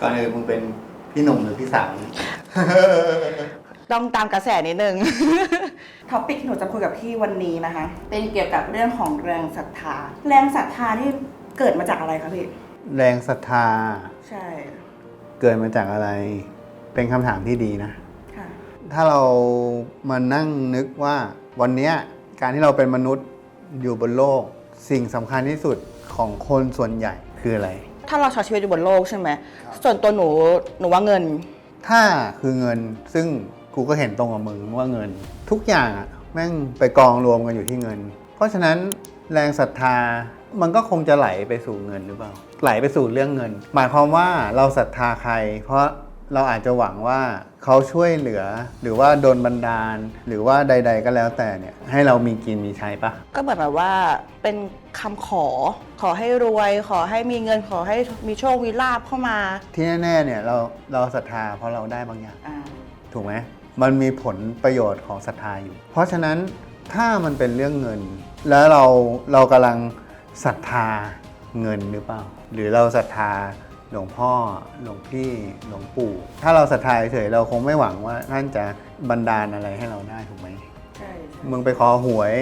ก่อนอื่นมึงเป็นพี่หนุ่มหรือพี่สาวต้องตามกระแสนิดนึง ท็อปิกที่หนูจะคุยกับพี่วันนี้นะคะ เป็นเกี่ยวกับเรื่องของแรงศรัทธา แรงศรัทธาที่เกิดมาจากอะไรคะพี่ แรงศรัทธา ใช่ เกิดมาจากอะไร เป็นคำถามที่ดีนะ ค่ะ ถ้าเรามานั่งนึกว่าวันเนี้ยการที่เราเป็นมนุษย์อยู่บนโลก สิ่งสำคัญที่สุดของคนส่วนใหญ่คืออะไร ถ้าเราใช้ชีวิตอยู่บนโลกใช่ไหมส่วนตัวหนูหนูว่าเงิน ถ้าคือเงินซึ่งกูก็เห็นตรงกับมึงว่าเงิน ทุกอย่างอะแม่งไปกองรวมกันอยู่ที่เงิน เพราะฉะนั้นแรงศรัทธามันก็คงจะไหลไปสู่เงินหรือเปล่า ไหลไปสู่เรื่องเงิน หมายความว่าเราศรัทธาใคร เพราะ เราอาจจะหวังว่าเขาช่วยเหลือ หรือว่าโดนบันดาล หรือว่าใด ๆ ก็แล้วแต่เนี่ยให้เรามีกินมีใช้ปะก็เหมือนแบบว่าเป็นคำขอ ขอให้รวย ขอให้มีเงินขอให้มีโชคมีลาบเข้ามา ที่แน่ๆเนี่ยเราเราศรัทธาเพราะเราได้บางอย่าง อ่าถูกไหมมันมีผลประโยชน์ของศรัทธาอยู่ เพราะฉะนั้นถ้ามันเป็นเรื่องเงิน แล้วเราเรากำลังศรัทธาเงินหรือเปล่า หรือเราศรัทธา หลวงพ่อหลวงพี่หลวงปู่ ถ้าเราศรัทธาเฉยๆเราคงไม่หวังว่าท่านจะบันดาลอะไรให้เราได้ถูกไหมใช่มึงไปขอหวย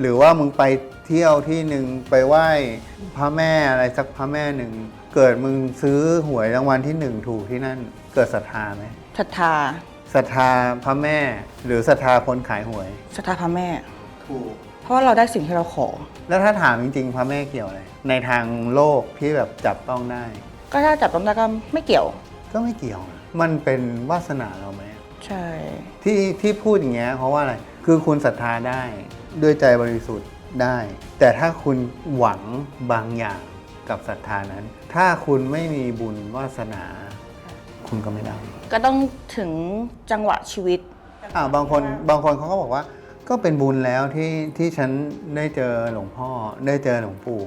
หรือว่ามึงไปเที่ยวที่หนึ่งไปไหว้พระแม่อะไรสักพระแม่หนึ่งเกิดมึงซื้อหวยรางวัลที่หนึ่งถูกที่นั่นเกิดศรัทธาไหมศรัทธาศรัทธาพระแม่ หรือศรัทธาคนขายหวย ศรัทธาพระแม่ ถูก เพราะว่าเราได้สิ่งที่เราขอ แล้วถ้าถามจริงๆพระแม่เกี่ยวอะไรในทางโลกที่แบบจับต้องได้ ก็ถ้าจับต้องได้ก็ไม่เกี่ยว ก็ไม่เกี่ยวนะมันเป็นวาสนาเราไหม ใช่ ที่ที่พูดอย่างเงี้ยเพราะว่าอะไร คือคุณศรัทธาได้ด้วยใจบริสุทธิ์ได้ แต่ถ้าคุณหวังบางอย่างกับศรัทธานั้น ถ้าคุณไม่มีบุญวาสนา คุณก็ไม่ได้ ก็ต้องถึงจังหวะชีวิต อ่าบางคนบางคนเขาก็บอกว่า ก็เป็นบุญแล้วที่ที่ฉันได้เจอหลวงพ่อได้เจอหลวงปู่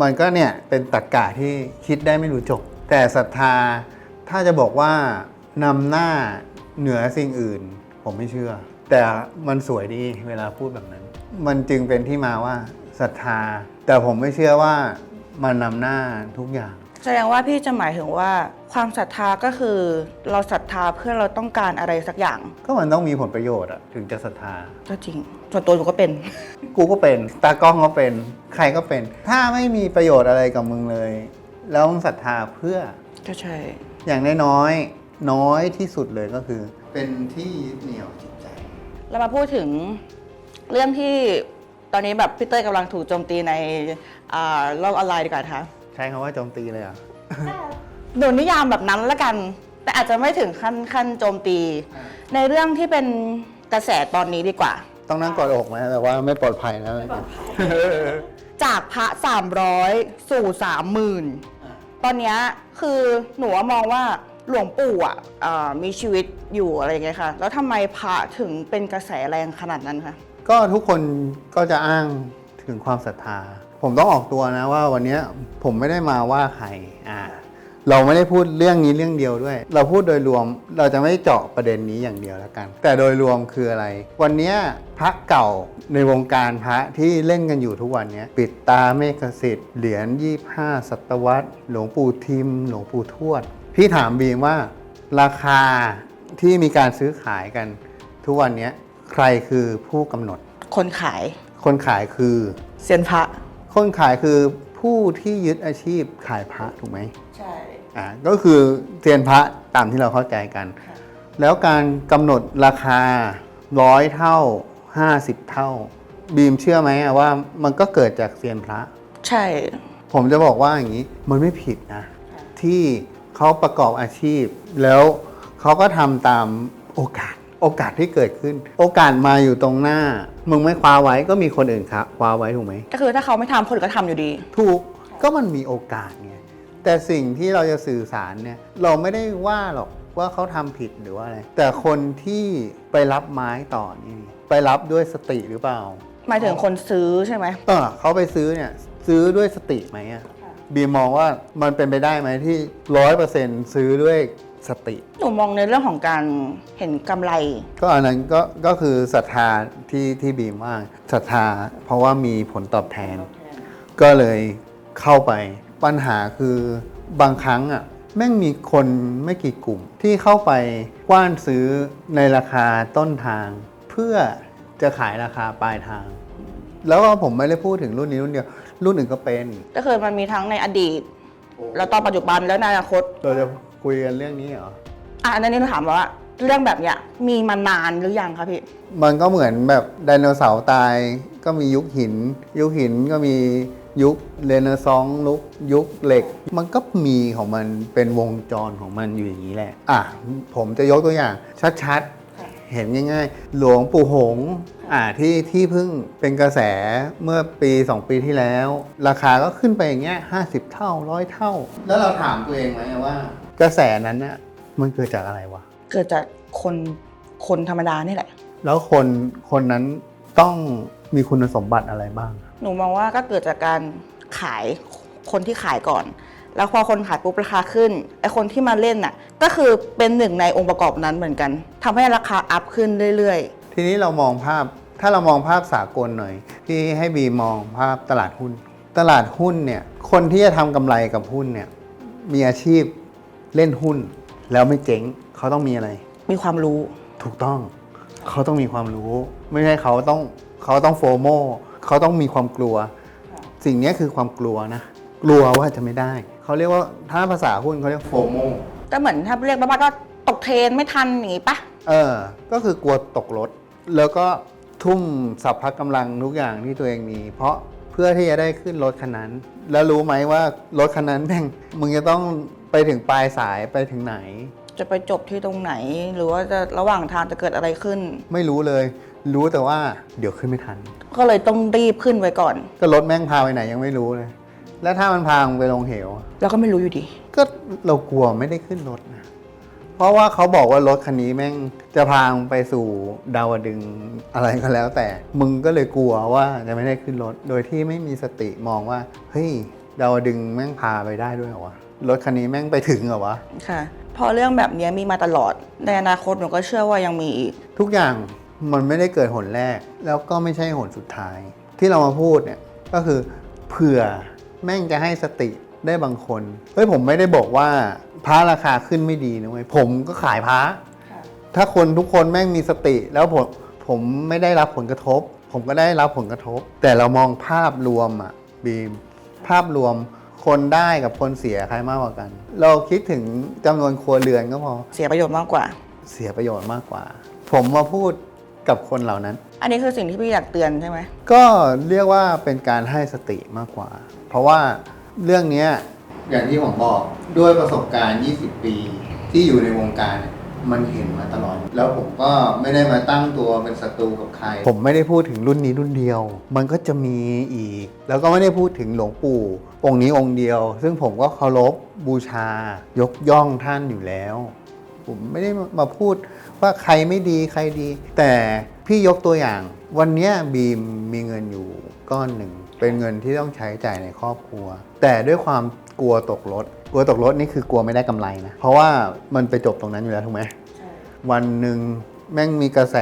มันก็เนี่ยเป็นตรรกะที่คิดได้ไม่รู้จบ แต่ศรัทธาถ้าจะบอกว่านำหน้าเหนือสิ่งอื่น ผมไม่เชื่อ แต่มันสวยดีเวลาพูดแบบนั้น มันจึงเป็นที่มาว่าศรัทธา แต่ผมไม่เชื่อว่ามันนำหน้าทุกอย่าง แสดงว่าพี่จะหมายถึงว่าความศรัทธาก็คือเราศรัทธาเพื่อเราต้องการอะไรสักอย่าง ก็มันต้องมีผลประโยชน์อะถึงจะศรัทธา ก็จริงส่วนตัวหนูก็เป็น กูก็เป็น ตากล้องก็เป็น ใครก็เป็น ถ้าไม่มีประโยชน์อะไรกับมึงเลย แล้วมึงศรัทธาเพื่อ ก็ใช่ อย่างน้อยๆน้อยที่สุดเลยก็คือ เป็นที่ยึดเหนี่ยวจิตใจ เรามาพูดถึงเรื่องที่ตอนนี้แบบพี่เต้ยกำลังถูกโจมตีในอ่าโลกออนไลน์ดีกว่านะคะใช้คำว่าโจมตีเลยเหรอะหนูนิยามแบบนั้นละกัน แต่อาจจะไม่ถึงขั้นขั้นโจมตี ในเรื่องที่เป็นกระแสตอนนี้ดีกว่า ต้องนั่งกอดอกไหมแต่ว่าไม่ปลอดภัยนะจากพระ300 สู่ 30,000 ตอนเนี้ยคือหนูว่ามองว่าหลวงปู่อะอ่ามีชีวิตอยู่อะไรอย่างเงี้ยค่ะ แล้วทำไมพระถึงเป็นกระแสแรงขนาดนั้นคะ ก็ทุกคนก็จะอ้างถึงความศรัทธา ผมต้องออกตัวนะว่าวันเนี้ยผมไม่ได้มาว่าใครอ่าเราไม่ได้พูดเรื่องนี้เรื่องเดียวด้วย เราพูดโดยรวมเราจะไม่เจาะประเด็นนี้อย่างเดียวแล้วกัน แต่โดยรวมคืออะไร วันเนี้ยพระเก่าในวงการพระที่เล่นกันอยู่ทุกวันเนี้ยปิดตาเมฆสิทธิ์เหรียญ25ศตวรรษ หลวงปู่ทิม หลวงปู่ทวด พี่ถามบีมว่า ราคาที่มีการซื้อขายกัน ทุกวันเนี้ยใครคือผู้กำหนด คนขาย คนขายคือเซียนพระ คนขายคือผู้ที่ยึดอาชีพขายพระถูกไหมใช่ อ่าก็คือเซียนพระตามที่เราเข้าใจกัน ค่ะ แล้วการกำหนดราคาร้อยเท่า 50 เท่า บีมเชื่อไหมอะว่ามันก็เกิดจากเซียนพระ ใช่ ผมจะบอกว่าอย่างนี้มันไม่ผิดนะค่ะที่เขาประกอบอาชีพ แล้วเขาก็ทำตามโอกาส โอกาสที่เกิดขึ้น โอกาสมาอยู่ตรงหน้า มึงไม่คว้าไว้ก็มีคนอื่นครับคว้าไว้ถูกไหมก็คือถ้าเขาไม่ทำคนอื่นก็ทำอยู่ดี ถูกก็มันมีโอกาสไงแต่สิ่งที่เราจะสื่อสารเนี่ยเราไม่ได้ว่าหรอกว่าเขาทำผิดหรือว่าอะไรแต่คนที่ไปรับไม้ต่อนี่ ไปรับด้วยสติหรือเปล่า หมายถึงคนซื้อใช่ไหม เออเขาไปซื้อเนี่ยซื้อด้วยสติไหมอะค่ะบีมองว่ามันเป็นไปได้ไหมที่ร้อยเปอร์เซ็นซื้อด้วย สติ หนูมองในเรื่องของการเห็นกำไร ก็อันนั้นก็ก็คือศรัทธาที่ที่บีมว่าศรัทธาเพราะว่ามีผลตอบแทน ก็เลยเข้าไปปัญหาคือบางครั้งอะแม่งมีคนไม่กี่กลุ่มที่เข้าไปกว้านซื้อในราคาต้นทาง เพื่อจะขายราคาปลายทาง แล้วก็ผมไม่ได้พูดถึงรุ่นนี้รุ่นเดียว รุ่นอื่นก็เป็น ก็คือมันมีทั้งในอดีต แล้วตอนปัจจุบันแล้วในอนาคตเราจะ คุยกันเรื่องนี้เหรออะอันนี้หนูถามว่าเรื่องแบบเนี้ยมีมานานหรือยังคะพี่มันก็เหมือนแบบไดโนเสาร์ตายก็มียุคหิน ยุคหินก็มียุคเรเนซองส์ยุคยุคเหล็ก มันก็มีของมันเป็นวงจรของมันอยู่อย่างนี้แหละ อะ ผมจะยกตัวอย่าง ชัดๆ เห็นง่ายๆ หลวงปู่หงส์อ่าที่ที่เพิ่งเป็นกระแสเมื่อปี 2 ปีที่แล้ว ราคาก็ขึ้นไปอย่างเงี้ยห้าสิบเท่าร้อยเท่า แล้วเราถามตัวเองไหมว่า กระแสนั้นน่ะมันเกิดจากอะไรวะ เกิดจากคนคนธรรมดานี่แหละ แล้วคนคนนั้นต้องมีคุณสมบัติอะไรบ้าง หนูมองว่าก็เกิดจากการขายคนที่ขายก่อน แล้วพอคนขายปุ๊บราคาขึ้นไอคนที่มาเล่นน่ะก็คือเป็นหนึ่งในองค์ประกอบนั้นเหมือนกันทำให้ราคาอัพขึ้นเรื่อยทีนี้เรามองภาพถ้าเรามองภาพสากลหน่อย ที่ให้บีมองภาพตลาดหุ้น ตลาดหุ้นเนี่ยคนที่จะทำกำไรกับหุ้นเนี่ยมีอาชีพ เล่นหุ้นแล้วไม่เจ๊งเขาต้องมีอะไรๆมีความรู้ ถูกต้องเขาต้องมีความรู้ ไม่ใช่เขาต้องเขาต้องโฟโมเขาต้องมีความกลัว สิ่งนี้คือความกลัวนะกลัวว่าจะไม่ได้เขาเรียกว่าถ้าภาษาหุ้นเขาเรียกโฟโมก็เหมือนถ้าเรียกบ้านๆก็ตกเทรนไม่ทันอย่างงี้ปะเออ ก็คือกลัวตกรถ แล้วก็ทุ่มสัพพะกำลังทุกอย่างที่ตัวเองมี เพราะเพื่อที่จะได้ขึ้นรถคันนั้น แล้วรู้ไหมว่ารถคันนั้นแม่งมึงจะต้องไปถึงปลายสายไปถึงไหน จะไปจบที่ตรงไหน หรือว่าจะระหว่างทางจะเกิดอะไรขึ้น ไม่รู้เลย รู้แต่ว่าเดี๋ยวขึ้นไม่ทัน ก็เลยต้องรีบขึ้นไว้ก่อน ก็รถแม่งพาไปไหนยังไม่รู้เลย แล้วถ้ามันพามึงไปลงเหวแล้วก็ไม่รู้อยู่ดี ก็เรากลัวไม่ได้ขึ้นรถนะ เพราะว่าเขาบอกว่ารถคันนี้แม่งจะพามึงไปสู่ดาวดึงส์อะไรก็แล้ว แต่ มึงก็เลยกลัวว่าจะไม่ได้ขึ้นรถ โดยที่ไม่มีสติมองว่า เฮ้ย ดาวดึงส์แม่งพาไปได้ด้วยเหรอวะ รถคันนี้แม่งไปถึงเหรอวะ ค่ะ พอเรื่องแบบนี้มีมาตลอด ในอนาคตหนูก็เชื่อว่ายังมีอีก ทุกอย่างมันไม่ได้เกิดหนแรก แล้วก็ไม่ใช่หนสุดท้าย ที่เรามาพูดเนี่ยก็คือเผื่อแม่งจะให้สติได้บางคน เฮ้ยผมไม่ได้บอกว่า พระราคาขึ้นไม่ดีนะเว้ยผมก็ขายพระถ้าคนทุกคนแม่งมีสติ แล้วผมผมไม่ได้รับผลกระทบ ผมก็ได้รับผลกระทบ แต่เรามองภาพรวมอะบีมภาพรวมคนได้กับคนเสียใครมากกว่ากัน เราคิดถึงจำนวนครัวเรือนก็พอเสียประโยชน์มากกว่า เสียประโยชน์มากกว่า ผมมาพูดกับคนเหล่านั้น อันนี้คือสิ่งที่พี่อยากเตือนใช่ไหมก็เรียกว่าเป็นการให้สติมากกว่า เพราะว่าเรื่องเนี้ย อย่างที่ผมบอกด้วยประสบการณ์ 20 ปีที่อยู่ในวงการเนี่ยมันเห็นมาตลอด แล้วผมก็ไม่ได้มาตั้งตัวเป็นศัตรูกับใคร ผมไม่ได้พูดถึงรุ่นนี้รุ่นเดียว มันก็จะมีอีก แล้วก็ไม่ได้พูดถึงหลวงปู่ องค์นี้องค์เดียว ซึ่งผมก็เคารพบูชา ยกย่องท่านอยู่แล้ว ผมไม่ได้มาพูดว่าใครไม่ดีใครดี แต่พี่ยกตัวอย่าง วันนี้บีมมีเงินอยู่ก้อนหนึ่ง เป็นเงินที่ต้องใช้จ่ายในครอบครัว แต่ด้วยความ กลัวตกรถ กลัวตกรถนี่คือกลัวไม่ได้กำไรนะ เพราะว่ามันไปจบตรงนั้นอยู่แล้วถูกไหมวันหนึ่งแม่งมีกระแส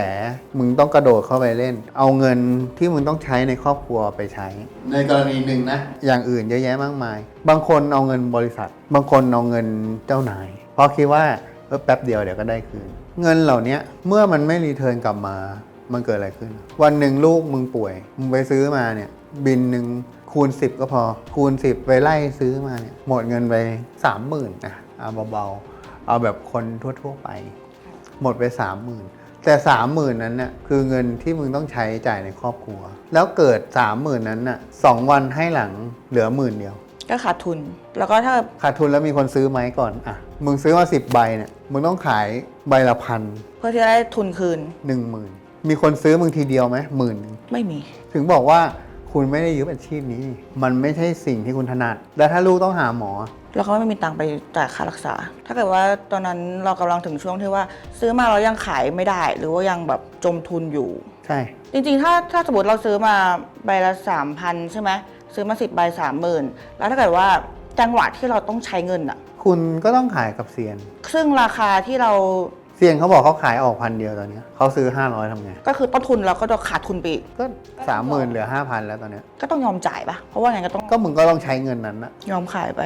มึงต้องกระโดดเข้าไปเล่น เอาเงินที่มึงต้องใช้ในครอบครัวไปใช้ ในกรณีหนึ่งนะ อย่างอื่นเยอะแยะมากมาย บางคนเอาเงินบริษัท บางคนเอาเงินเจ้านาย เพราะคิดว่าเออแป๊บเดียวเดี๋ยวก็ได้คืน เงินเหล่านี้เมื่อมันไม่รีเทิร์นกลับมา มันเกิดอะไรขึ้น วันหนึ่งลูกมึงป่วย มึงไปซื้อมาเนี่ย บินหนึ่ง คูณ 10 ก็พอ คูณ 10 ไปไล่ซื้อมาเนี่ยหมดเงินไปสามหมื่นนะเอาเบาๆ เอาแบบคนทั่วๆไป หมดไปสามหมื่นแต่สามหมื่นนั้นน่ะคือเงินที่มึงต้องใช้จ่ายในครอบครัว แล้วเกิดสามหมื่นนั้นน่ะสองวันให้หลังเหลือหมื่นเดียว ก็ขาดทุน แล้วก็ถ้าขาดทุนแล้วมีคนซื้อไหมก่อนอะมึงซื้อมาสิบใบเนี่ยมึงต้องขายใบละพันเพื่อที่จะได้ทุนคืนหนึ่งหมื่นมีคนซื้อมึงทีเดียวไหมหมื่นหนึ่งไม่มี ถึงบอกว่า คุณไม่ได้ยึดอาชีพนี้นี่มันไม่ใช่สิ่งที่คุณถนัด แล้วถ้าลูกต้องหาหมอ แล้วก็ไม่มีตังค์ไปจ่ายค่ารักษา ถ้าเกิดว่าตอนนั้นเรากำลังถึงช่วงที่ว่า ซื้อมาเรายังขายไม่ได้ หรือว่ายังแบบจมทุนอยู่ ใช่ จริงๆ ถ้าถ้าสมมติเราซื้อมาใบละสามพันใช่ไหมซื้อมาสิบใบสามหมื่นแล้วถ้าเกิดว่าจังหวะที่เราต้องใช้เงินอะคุณก็ต้องขายกับเซียน ซึ่งราคาที่เรา เซียนเขาบอกเขาขายออกพันเดียวตอนเนี้ยเขาซื้อ 500ทำไง ก็คือต้นทุนเราก็จะขาดทุนไปอีกก็สามหมื่นเหลือห้าพันแล้วตอนเนี้ยก็ต้องยอมจ่ายปะเพราะว่าไงก็ต้องก็มึงก็ต้องใช้เงินนั้นนะยอมขายไป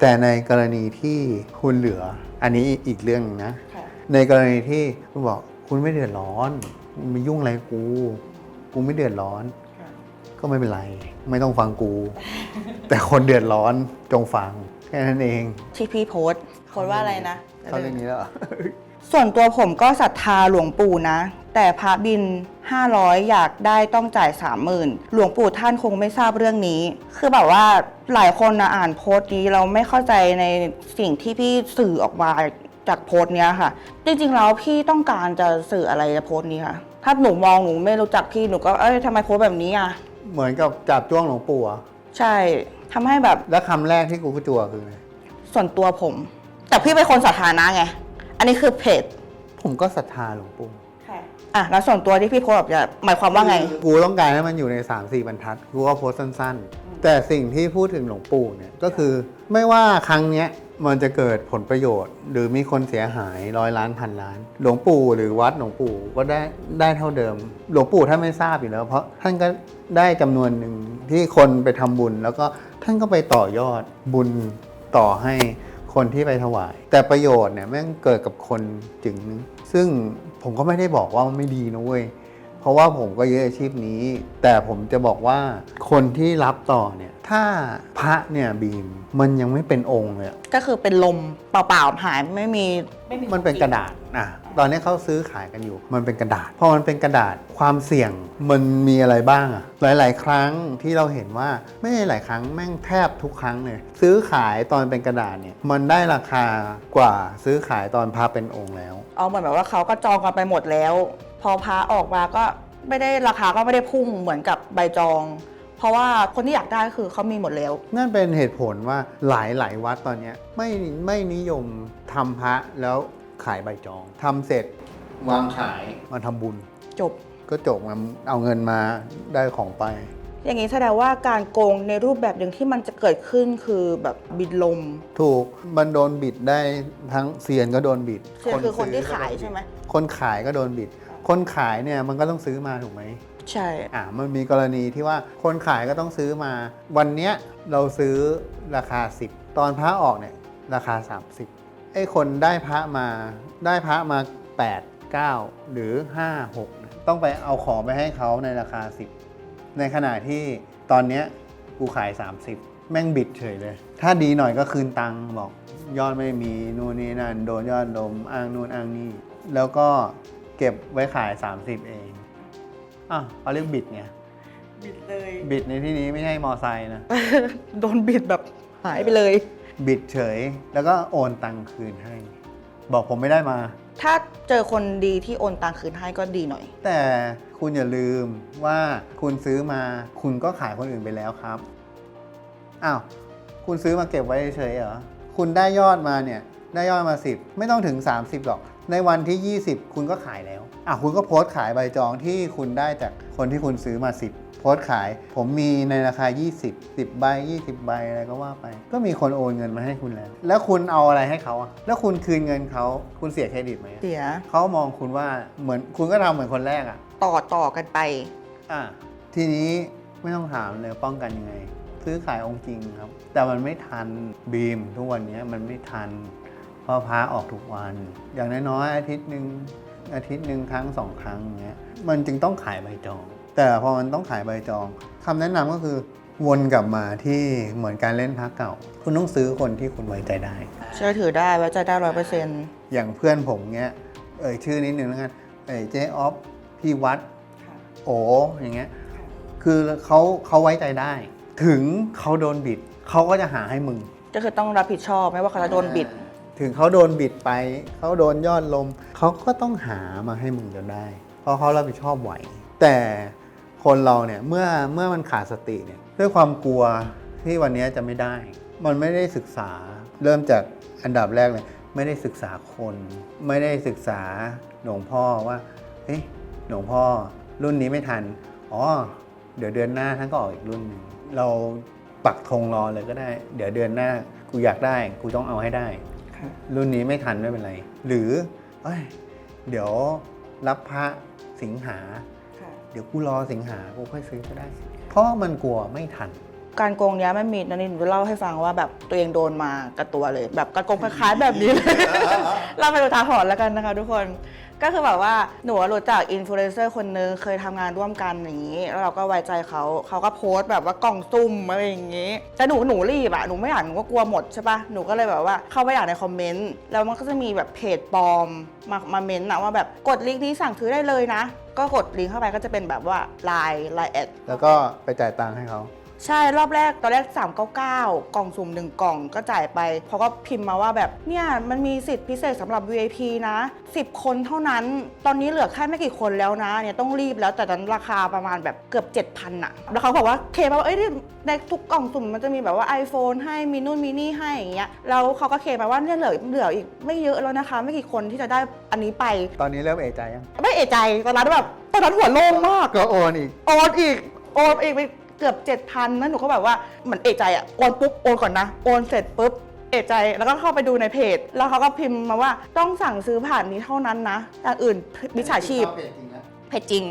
แต่ในกรณีที่คุณเหลือ อันนี้อีกเรื่องหนึงนะค่ะในกรณีที่คุณบอกคุณไม่เดือดร้อนมึงมายุ่งอะไรกู กูไม่เดือดร้อน ก็ไม่เป็นไร ไม่ต้องฟังกู แต่คนเดือดร้อนจงฟังแค่นั้นเองที่พี่โพสต์โพสต์ว่าอะไรนะ เขาเรื่องนี้แล้วเหรอ ส่วนตัวผมก็ศรัทธาหลวงปู่นะ แต่พระบิน 500 อยากได้ต้องจ่าย 30,000 หลวงปู่ท่านคงไม่ทราบเรื่องนี้ คือแบบว่าหลายคนนะอ่านโพสต์นี้เราไม่เข้าใจในสิ่งที่พี่สื่อออกมาจากโพสต์เนี้ยค่ะ จริงๆแล้วพี่ต้องการจะสื่ออะไรในโพสต์นี้คะถ้าหนูมองหนูไม่รู้จักพี่หนูก็เอ้ยทำไมโพสต์แบบนี้อะเหมือนกับจับจ้วงหลวงปู่อะใช่ทำให้แบบแล้วคำแรกที่กูก็จัวคืออะไรส่วนตัวผม แต่พี่เป็นคนสาธารณะไง อันนี้คือเพจผมก็ศรัทธาหลวงปู่อะแล้วส่วนตัวที่พี่โพสต์แบบจะหมายความว่าไง กูต้องการให้มันอยู่ใน 3 4 บรรทัด กูก็โพสต์สั้นๆ แต่สิ่งที่พูดถึงหลวงปู่เนี่ยก็คือไม่ว่าครั้งเนี้ยมันจะเกิดผลประโยชน์ หรือมีคนเสียหายร้อยล้านพันล้าน หลวงปู่หรือวัดหลวงปู่ก็ได้ได้เท่าเดิม หลวงปู่ท่านไม่ทราบอยู่แล้ว เพราะท่านก็ได้จำนวนหนึ่งที่คนไปทำบุญ แล้วก็ท่านก็ไปต่อยอดบุญต่อให้ คนที่ไปถวาย แต่ประโยชน์เนี่ยแม่งเกิดกับคนจึงนึงซึ่งผมก็ไม่ได้บอกว่ามันไม่ดีนะเว้ยเพราะว่าผมก็ยึดอาชีพนี้ แต่ผมจะบอกว่าคนที่รับต่อเนี่ยถ้าพระเนี่ยบีม มันยังไม่เป็นองค์เลยอะก็คือเป็นลมเปล่าๆหายไม่มีไม่มีมันเป็นกระดาษอะตอนนี้เขาซื้อขายกันอยู่ มันเป็นกระดาษ พอมันเป็นกระดาษความเสี่ยงมันมีอะไรบ้างอะหลาย ๆ ครั้งที่เราเห็นว่าไม่ใช่หลายครั้งแม่งแทบทุกครั้งเลยซื้อขายตอนเป็นกระดาษเนี่ยมันได้ราคากว่าซื้อขายตอนพระเป็นองค์แล้ว เอาเหมือนแบบว่าเขาก็จองกันไปหมดแล้ว พอพาออกมาก็ไม่ได้ราคาก็ไม่ได้พุ่งเหมือนกับใบจอง เพราะว่าคนที่อยากได้ก็คือเขามีหมดแล้ว นั่นเป็นเหตุผลว่าหลายหลายๆวัดตอนเนี้ยไม่ไม่นิยมทำพระแล้วขายใบจองทำเสร็จวางขายมาทำบุญ จบ ก็จบมันเอาเงินมาได้ของไป อย่างนี้แสดงว่าการโกงในรูปแบบหนึ่งที่มันจะเกิดขึ้นคือแบบบิดลมถูกมันโดนบิดได้ทั้งเซียนก็โดนบิดเซียนคือคนที่ซื้ก็ขายโดนบิดใช่ไหม คนขายก็โดนบิด คนขายเนี่ยมันก็ต้องซื้อมาถูกไหม ใช่ อ่ามันมีกรณีที่ว่าคนขายก็ต้องซื้อมา วันเนี้ยเราซื้อราคา 10 ตอนพระออกเนี่ยราคา 30ไอ้คนได้พระมาได้พระมา 8 9 หรือ 5 6เนี่ยต้องไปเอาของไปให้เขาในราคา 10 ในขณะที่ตอนเนี้ยกูขาย 30 แม่งบิดเฉยเลย ถ้าดีหน่อยก็คืนตังค์บอกยอดไม่มีนู่นนี่นั่นโดนยอดลมอ้างนู่นอ้างนี่ แล้วก็เก็บไว้ขาย 30 เอง อะเขาเรียกบิดไง บิดเลยบิดในที่นี้ไม่ใช่มอไซค์นะ โดนบิดแบบหายไปเลย บิดเฉย แล้วก็โอนตังคืนให้ บอกผมไม่ได้มา ถ้าเจอคนดีที่โอนตังคืนให้ก็ดีหน่อย แต่คุณอย่าลืมว่าคุณซื้อมา คุณก็ขายคนอื่นไปแล้วครับ อ้าว คุณซื้อมาเก็บไว้เฉยๆเหรอ คุณได้ยอดมาเนี่ย ได้ยอดมา 10 ไม่ต้องถึง 30 หรอก ในวันที่ 20 คุณก็ขายแล้ว อะคุณก็โพสต์ขายใบจองที่คุณได้จากคนที่คุณซื้อมา 10 โพสต์ขาย ผมมีในราคา 20 10 ใบ 20 ใบอะไรก็ว่าไป ก็มีคนโอนเงินมาให้คุณแล้ว แล้วคุณเอาอะไรให้เขาอะแล้วคุณคืนเงินเขาคุณเสียเครดิตไหมเสียเขามองคุณว่าเหมือนคุณก็ทำเหมือนคนแรกอะต่อต่อกันไป อะทีนี้ไม่ต้องถามเลยป้องกันยังไง ซื้อขายองค์จริงครับ แต่มันไม่ทันบีมทุกวันนี้มันไม่ทัน เพราะพระออกทุกวัน อย่างน้อยๆอาทิตย์หนึ่งอาทิตย์หนึ่งครั้งสองครั้งอย่างเงี้ยมันจึงต้องขายใบจอง แต่พอมันต้องขายใบจองคำแนะนำก็คือวนกลับมาที่เหมือนการเล่นพระเก่า คุณต้องซื้อคนที่คุณไว้ใจได้ เชื่อถือได้ไว้ใจได้ร้อยเปอร์เซ็นต์อย่างเพื่อนผมเงี้ยเอ่ยชื่อนิดนึงแล้วกันเอ่ยเจ๊ออฟพี่วัดโออย่างเงี้ยคือเขาเขาไว้ใจได้ ถึงเขาโดนบิดเขาก็จะหาให้มึง ก็คือต้องรับผิดชอบไม่ว่าเขาจะโดนบิด ถึงเขาโดนบิดไป เขาโดนยอดลม เขาก็ต้องหามาให้มึงจนได้ เพราะเขารับผิดชอบไหว แต่คนเราเนี่ยเมื่อเมื่อมันขาดสติเนี่ยด้วยความกลัวที่วันนี้จะไม่ได้ มันไม่ได้ศึกษาเริ่มจากอันดับแรกเลย ไม่ได้ศึกษาคน ไม่ได้ศึกษาหลวงพ่อว่าเฮ้ยหลวงพ่อรุ่นนี้ไม่ทันอ๋อเดี๋ยวเดือนหน้าท่านก็ออกอีกรุ่นหนึ่งเราปักธงรอเลยก็ได้ เดี๋ยวเดือนหน้ากูอยากได้ กูต้องเอาให้ได้ รุ่นนี้ไม่ทันไม่เป็นไร หรือเอ้ยเดี๋ยวรับพระสิงหาเดี๋ยวกูรอสิงหากูค่อยซื้อก็ได้ เพราะมันกลัวไม่ทัน การโกงเนี้ยไม่มีนันนี่หนูจะเล่าให้ฟังว่าแบบตัวเองโดนมากับตัวเลย แบบการโกงคล้ายๆแบบนี้เลยเราไปดูทาหรณ์แล้วกันนะคะทุกคน ก็คือแบบว่าหนูรู้จักอินฟลูเอนเซอร์คนนึงเคยทำงานร่วมกันอย่างนี้ แล้วเราก็ไว้ใจเขาเขาก็โพสต์แบบว่ากล่องซุ่มอะไรอย่างนี้ แต่หนูหนูรีบอะหนูไม่อ่านหนูก็กลัวหมดใช่ปะหนูก็เลยแบบว่าเข้าไปอ่านในคอมเมนต์แล้วมันก็จะมีแบบเพจปลอมมามาเมนต์นะว่าแบบกดลิงก์นี้สั่งซื้อได้เลยนะ ก็กดลิงก์เข้าไปก็จะเป็นแบบว่าไลน์ไลน์แอดแล้วก็ไปจ่ายตังค์ให้เขา ใช่รอบแรกตอนแรก 399 กล่องสุ่ม1กล่องก็จ่ายไปเขาก็พิมพ์มาว่าแบบเนี่ยมันมีสิทธิพิเศษสำหรับ VIP นะ 10 คนเท่านั้น ตอนนี้เหลือแค่ไม่กี่คนแล้วนะเนี่ยต้องรีบแล้วแต่ตอนนั้นราคาประมาณแบบเกือบ7,000อะแล้วเขาบอกว่าเคมาว่าเอ้ยในทุกกล่องสุ่มมันจะมีแบบว่า iPhone ให้มีนู่นมีนี่ให้อย่างเงี้ยแล้วเขาก็เคมาว่าเนี่ยเหลือเหลืออีกไม่เยอะแล้วนะคะ ไม่กี่คนที่จะได้อันนี้ไป ตอนนี้เริ่มเอะใจยังไม่เอะใจตอนนั้นแบบตอนนั้นหัวโล่งมากก็โอนอีก โอนอีกโอนอีกไป เกือบเจ็ดพันแล้วหนูก็แบบว่าเหมือนเอะใจอะโอนปุ๊บโอนก่อนนะ โอนเสร็จปุ๊บเอะใจแล้วก็เข้าไปดูในเพจ แล้วเขาก็พิมพ์มาว่าต้องสั่งซื้อผ่านนี้เท่านั้นนะอย่างอื่นมิจฉาชีพเพจจริง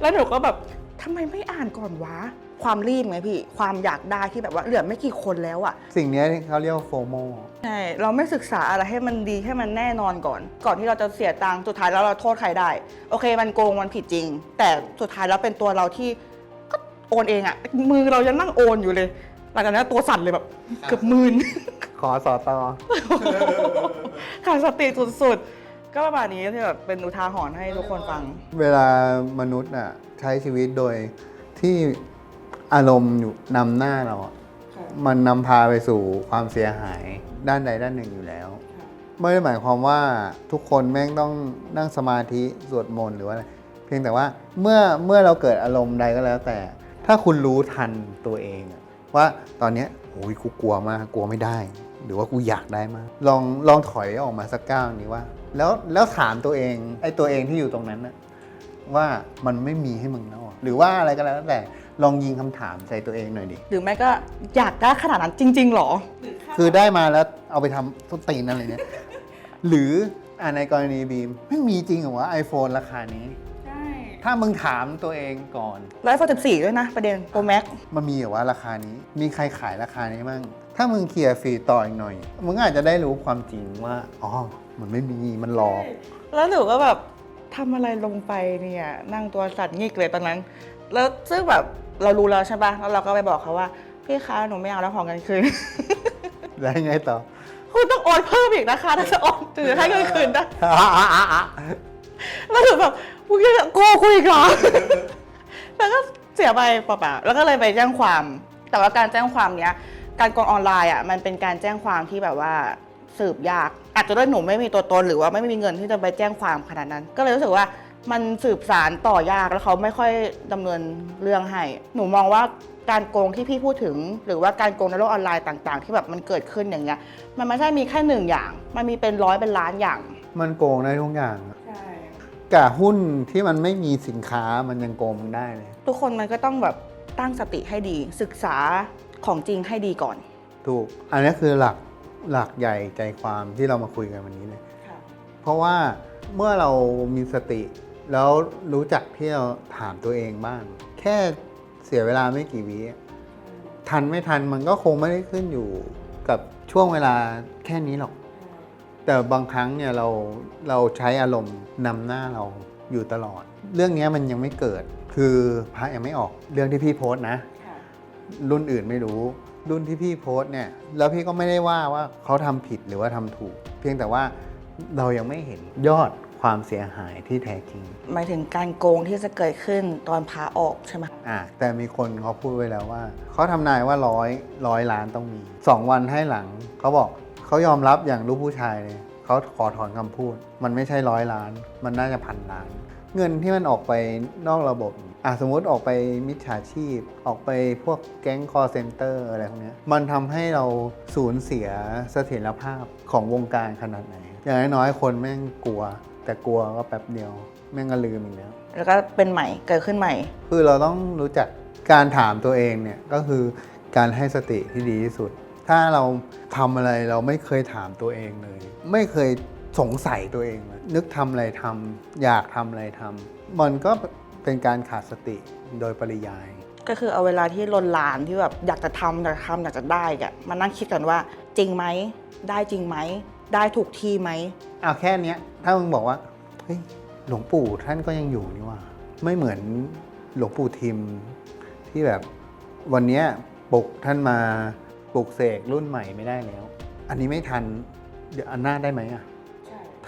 แล้วหนูก็แบบทำไมไม่อ่านก่อนวะ ความรีบไงพี่ ความอยากได้ที่แบบว่าเหลือไม่กี่คนแล้วอะสิ่งเนี้ยเขาเรียกว่าโฟโม ใช่ เราไม่ศึกษาอะไรให้มันดีให้มันแน่นอนก่อน ก่อนที่เราจะเสียตังค์สุดท้ายแล้วเราโทษใครได้ โอเค มันโกงมันผิดจริง แต่สุดท้ายแล้วเป็นตัวเราที่ก็ โอนเองอะมือเรายังนั่งโอนอยู่เลยหลังจากนั้นตัวสั่นเลยแบบเกือบหมื่น ขอสอตอขาดสติสุดๆ ก็ประมาณนี้ที่แบบเป็นอุทาหรณ์ให้ทุกคนฟัง เวลามนุษย์น่ะใช้ชีวิตโดยที่อารมณ์อยู่นำหน้าเราอะมันนำพาไปสู่ความเสียหายด้านใดด้านหนึ่งอยู่แล้ว ไม่ได้หมายความว่าทุกคนแม่งต้องนั่งสมาธิสวดมนต์หรือว่าอะไรเพียงแต่ว่าเมื่อเมื่อเราเกิดอารมณ์ใดก็แล้วแต่ ถ้าคุณรู้ทันตัวเองอะว่าตอนเนี้ยโอ้ยกูกลัวมากกลัวไม่ได้ หรือว่ากูอยากได้มาก ลองลองถอยออกมาสักก้าวนี้ว่า แล้วแล้วถามตัวเองไอ้ตัวเองที่อยู่ตรงนั้นนะว่ามันไม่มีให้มึงแล้วอะหรือว่าอะไรก็แล้วแต่ลองยิงคำถามใจตัวเองหน่อยดิหรือไม่ก็อยากได้ขนาดนั้นจริง ๆหรอ คือได้มาแล้วเอาไปทำต้นตีนอะไรเนี่ยหรืออ่าในกรณีบีมไม่มีจริงเหรอวะ iPhone ราคานี้ใช่ ถ้ามึงถามตัวเองก่อน ร้อยฟอร์สิบสี่ด้วยนะ ประเด็นโปรแม็กมันมีเหรอวะราคานี้ มีใครขายราคานี้บ้างถ้ามึงเคลียร์ฟรีต่ออีกหน่อย มึงอาจจะได้รู้ความจริงว่าอ๋อมันไม่มีมันหลอก แล้วหนูก็แบบทำอะไรลงไปเนี่ยนั่งตัวสั่นงิกเลยตอนนั้น แล้วซึ่งแบบเรารู้แล้วใช่ปะแล้วเราก็ไปบอกเขาว่า พี่คะหนูไม่เอาแล้วของกันคืน แล้วยังไงต่อ คุณต้องโอนเพิ่มอีกนะคะถ้าจะโอนถึงจะให้เงินคืนได้ แล้วถึงแบบ มึงจะโกงกูอีกเหรอ แล้วก็เสียไปเปล่าๆแล้วก็เลยไปแจ้งความ แต่ว่าการแจ้งความเนี้ย การโกงออนไลน์อะมันเป็นการแจ้งความที่แบบว่าสืบยาก อาจจะด้วยหนูไม่มีตัวตนหรือว่าไม่มีเงินที่จะไปแจ้งความขนาดนั้น ก็เลยรู้สึกว่ามันสืบสารต่อยากแล้วเขาไม่ค่อยดำเนินเรื่องให้ หนูมองว่าการโกงที่พี่พูดถึง หรือว่าการโกงในโลกออนไลน์ต่าง ๆ ที่แบบมันเกิดขึ้นอย่างเงี้ย มันไม่ใช่มีแค่หนึ่งอย่าง มันมีเป็นร้อยเป็นล้านอย่าง มันโกงได้ทุกอย่าง กะหุ้นที่มันไม่มีสินค้ามันยังโกงมึงได้เลย ทุกคนมันก็ต้องแบบตั้งสติให้ดี ศึกษาของจริงให้ดีก่อน ถูก อันนี้คือหลักหลักใหญ่ใจความที่เรามาคุยกันวันนี้เลยเพราะว่าเมื่อเรามีสติ แล้วรู้จักที่เราถามตัวเองบ้าง แค่เสียเวลาไม่กี่วิทันไม่ทันมันก็คงไม่ได้ขึ้นอยู่กับช่วงเวลาแค่นี้หรอก แต่บางครั้งเนี่ยเราเราใช้อารมณ์นำหน้าเราอยู่ตลอด เรื่องนี้มันยังไม่เกิด คือพระยังไม่ออกเรื่องที่พี่โพสต์นะรุ่นอื่นไม่รู้ รุ่นที่พี่โพสต์เนี่ย แล้วพี่ก็ไม่ได้ว่าว่าเขาทำผิดหรือว่าทำถูก เพียงแต่ว่าเรายังไม่เห็นยอดความเสียหายที่แท้จริง หมายถึงการโกงที่จะเกิดขึ้นตอนพาออกใช่ไหมอะแต่มีคนเขาพูดไว้แล้วว่า เขาทำนายว่าร้อยร้อยล้านต้องมีสองวันให้หลัง เขาบอก เขายอมรับอย่างลูกผู้ชายเลยเขาขอถอนคำพูด มันไม่ใช่ร้อยล้าน มันน่าจะพันล้าน เงินที่มันออกไปนอกระบบอะสมมุติออกไปมิจฉาชีพ ออกไปพวกแก๊งคอร์เซนเตอร์อะไรพวกเนี้ยมันทำให้เราสูญเสียเสถียรภาพของวงการขนาดไหน อย่างน้อยๆคนแม่งกลัว แต่กลัวก็แป๊บเดียว แม่งก็ลืมอีกแล้ว แล้วก็เป็นใหม่เกิดขึ้นใหม่ คือเราต้องรู้จักการถามตัวเองเนี่ยก็คือการให้สติที่ดีที่สุด ถ้าเราทำอะไรเราไม่เคยถามตัวเองเลย ไม่เคยสงสัยตัวเองเลยนึกทำอะไรทำอยากทำอะไรทำมันก็เป็นการขาดสติโดยปริยาย ก็คือเอาเวลาที่ลนลานที่แบบอยากจะทำอยากจะทำอยากจะได้อะมานั่งคิดกันว่าจริงไหมได้จริงไหมได้ถูกที่ไหมเอาแค่เนี้ยถ้ามึงบอกว่าเฮ้ยหลวงปู่ท่านก็ยังอยู่นี่ว่า ไม่เหมือนหลวงปู่ทิมที่แบบวันเนี้ยปลุกท่านมา ปลุกเสกรุ่นใหม่ไม่ได้แล้ว อันนี้ไม่ทันเดี๋ยวอันหน้าได้ไหมอะ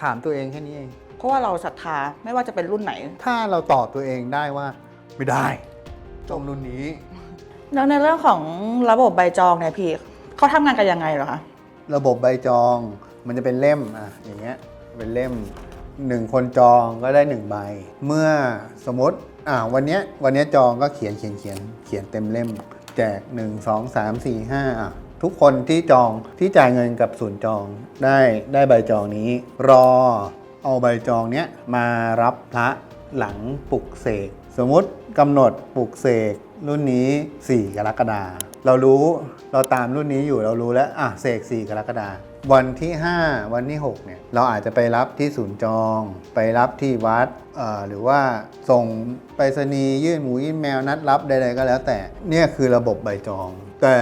ถามตัวเองแค่นี้เอง เพราะว่าเราศรัทธาไม่ว่าจะเป็นรุ่นไหน ถ้าเราตอบตัวเองได้ว่าไม่ได้ต้องรุ่นนี้แล้วในเรื่องของระบบใบจองเนี่ยพี่เขาทำงานกันยังไงเหรอคะระบบใบจองมันจะเป็นเล่มอะอย่างเงี้ยเป็นเล่มหนึ่งคนจองก็ได้หนึ่งใบ เมื่อสมมติอ่าวันเนี้ยวันเนี้ยจองก็เขียนเขียนเขียนเขียนเต็มเล่ม แจก 1 2 3 4 5อะทุกคนที่จองที่จ่ายเงินกับศูนย์จองได้ได้ใบจองนี้ รอเอาใบจองเนี้ยมารับพระหลังปลุกเสก สมมติกำหนดปลุกเสกรุ่นนี้ 4 กรกฎาเรารู้เราตามรุ่นนี้อยู่เรารู้แล้วอะเสก 4 กรกฎา วันที่ 5 วันที่6เนี่ยเราอาจจะไปรับที่ศูนย์จอง ไปรับที่วัดเอ่อหรือว่าส่งไปรษณีย์ยื่นหมูยื่นแมวนัดรับใดๆก็แล้วแต่เนี่ยคือระบบใบจอง แต่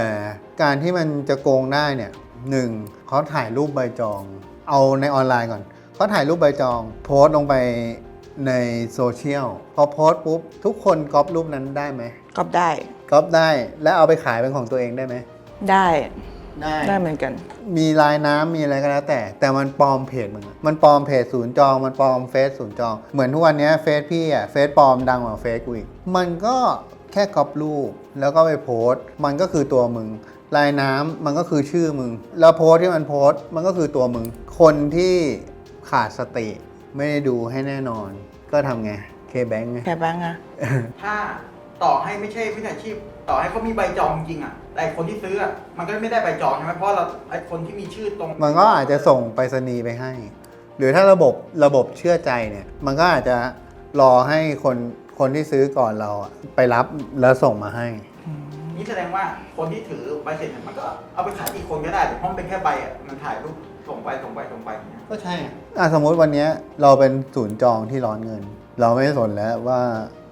การที่มันจะโกงได้เนี่ยหนึ่งเขาถ่ายรูปใบจอง เอาในออนไลน์ก่อนเขาถ่ายรูปใบจอง โพสต์ลงไปในโซเชียลพอโพสต์ปุ๊บ ทุกคนก๊อปรูปนั้นได้ไหมก็ได้ก๊อปได้แล้วเอาไปขายเป็นของตัวเองได้ไหมได้ ได้ได้เหมือนกัน มีลายน้ำมีอะไรก็แล้วแต่ แต่มันปลอมเพจมึงอะมันปลอมเพจศูนย์จองมันปลอมเฟซศูนย์จอง เหมือนทุกวันเนี้ยเฟซพี่อะเฟซปลอมดังกว่าเฟซกูอีกมันก็แค่ก๊อปรูปแล้วก็ไปโพสต์ มันก็คือตัวมึงลายน้ำมันก็คือชื่อมึง แล้วโพสต์ที่มันโพสต์มันก็คือตัวมึง คนที่ขาดสติ ไม่ได้ดูให้แน่นอน ก็ทำไงเคแบงไง แค่บ้างอะ ถ้า ต่อให้ไม่ใช่วิชาชีพ ต่อให้เขามีใบจองจริงอะ แต่คนที่ซื้ออะมันก็ไม่ได้ใบจองใช่ไหมเพราะเราไอ้คนที่มีชื่อตรง มันก็อาจจะส่งไปรษณีย์ไปให้ หรือถ้าระบบระบบเชื่อใจเนี่ย มันก็อาจจะรอให้คนคนที่ซื้อก่อนเราอะไปรับแล้วส่งมาให้ นี่แสดงว่าคนที่ถือใบเสร็จเนี่ยมันก็เอาไปขายอีกคนก็ได้แต่เพราะมันเป็นแค่ใบอะมันถ่ายรูปส่งไปส่งไปส่งไปอย่างเงี้ยก็ใช่อะสมมติวันเนี้ยเราเป็นศูนย์จองที่ร้อนเงิน เราไม่สนแล้วว่า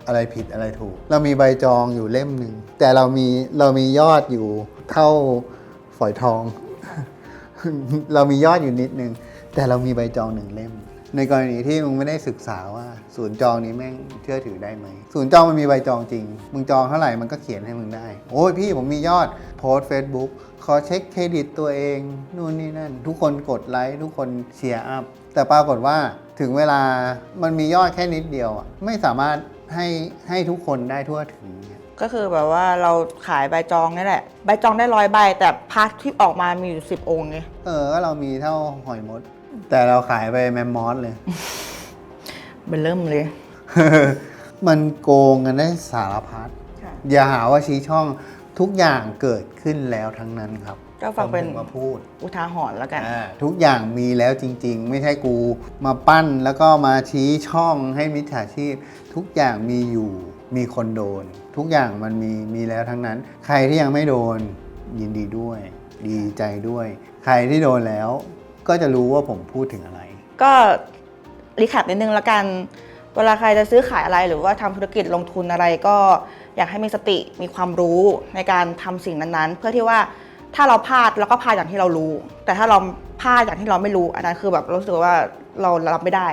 อะไรผิดอะไรถูก เรามีใบจองอยู่เล่มหนึ่งแต่เรามีเรามียอดอยู่เท่าฝอยทอง เรามียอดอยู่นิดนึง แต่เรามีใบจองหนึ่งเล่ม ในกรณีที่มึงไม่ได้ศึกษาว่า ศูนย์จองนี้แม่งเชื่อถือได้ไหมศูนย์จองมันมีใบจองจริง มึงจองเท่าไหร่มันก็เขียนให้มึงได้ โอ้ยพี่ผมมียอดโพสเฟซบุ๊กขอเช็คเครดิตตัวเองนู่นนี่นั่น ทุกคนกดไลค์ทุกคนเชียร์อัพแต่ปรากฏว่าถึงเวลามันมียอดแค่นิดเดียวไม่สามารถ ให้ให้ทุกคนได้ทั่วถึงก็คือแบบว่าเราขายใบจองนี่แหละ ใบจองได้ร้อยใบ แต่พาร์ทที่ออกมามีอยู่สิบองค์ไงเออก็เรามีเท่าหอยมด แต่เราขายไปแมมมอสเลย เป็นเริ่มเลย มันโกงกันได้สารพัด อย่าหาว่าชี้ช่องทุกอย่างเกิดขึ้นแล้วทั้งนั้นครับ ก็ฟังเป็นผมถึมาพูด อุทาหรณ์แล้วกันอ่าทุกอย่างมีแล้วจริง ๆ ไม่ใช่กูมาปั้นแล้วก็มาชี้ช่องให้มิจฉาชีพ ทุกอย่างมีอยู่มีคนโดน ทุกอย่างมันมีมีแล้วทั้งนั้น ใครที่ยังไม่โดนยินดีด้วย ดีใจด้วย ใครที่โดนแล้ว ก็จะรู้ว่าผมพูดถึงอะไร ก็รีแคปนิดนึงแล้วกันเวลาใครจะซื้อขายอะไรหรือว่าทำธุรกิจลงทุนอะไรก็อยากให้มีสติมีความรู้ในการทำสิ่งนั้นๆ เพื่อที่ว่า ถ้าเราพลาดเราก็พลาดอย่างที่เรารู้ แต่ถ้าเราพลาดอย่างที่เราไม่รู้ อันนั้นคือแบบรู้สึกว่าเรารับไม่ได้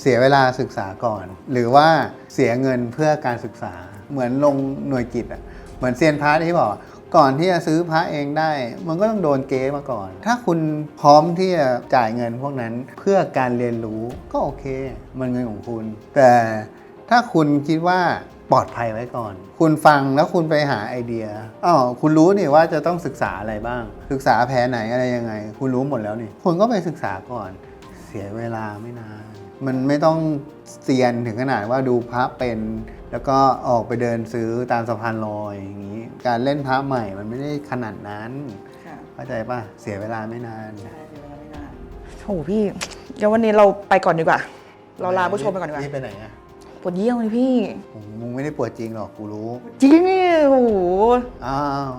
เสียเวลาศึกษาก่อน หรือว่าเสียเงินเพื่อการศึกษา เหมือนลงหน่วยกิจอะเหมือนเซียนพระที่บอกก่อนที่จะซื้อพระเองได้ มันก็ต้องโดนเก๊มาก่อน ถ้าคุณพร้อมที่จะจ่ายเงินพวกนั้นเพื่อการเรียนรู้ก็โอเค มันเงินของคุณ แต่ถ้าคุณคิดว่า ปลอดภัยไว้ก่อน คุณฟังแล้วคุณไปหาไอเดียอ๋อคุณรู้นี่ว่าจะต้องศึกษาอะไรบ้าง ศึกษาแผลไหนอะไรยังไง คุณรู้หมดแล้วนี่ คุณก็ไปศึกษาก่อน เสียเวลาไม่นาน มันไม่ต้องเซียนถึงขนาดว่าดูพระเป็น แล้วก็ออกไปเดินซื้อตามสะพานลอยอย่างนี้ การเล่นพระใหม่มันไม่ได้ขนาดนั้นเข้าใจป่ะ เสียเวลาไม่นานโอ้โหพี่เดี๋ยววันนี้เราไปก่อนดีกว่า เราลาผู้ชมไปก่อนดีกว่า นี่ไปไหนอะป วดเยี่ยวเลยพี่โอ้โหมึงไม่ได้ปวดจริงหรอกกูรู้จริงนี่โอ้โหอ้าว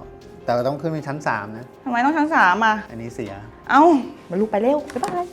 แต่ก็ต้องขึ้นไปชั้น 3 นะ ทำไมต้องชั้นสามอะ อันนี้เสีย เอ้ามาลูกไปเร็วบ๊ายบาย